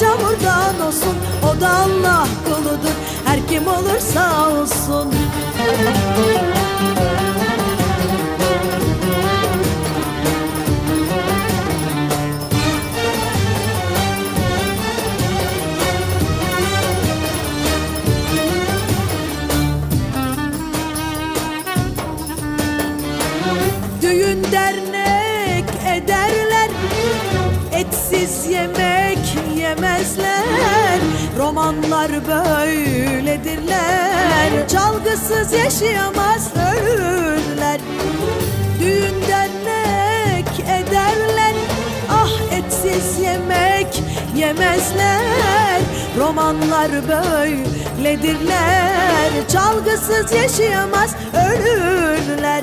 çamurdan olsun O da Allah kuludur her kim olursa olsun. Düğün dernek ederler Etsiz yemek yemezler Romanlar böyledirler. Çalgısız yaşayamaz ölürler. Düğün dernek ederler Ah etsiz yemek yemezler. Romanlar böyledirler Çalgısız yaşayamaz ölürler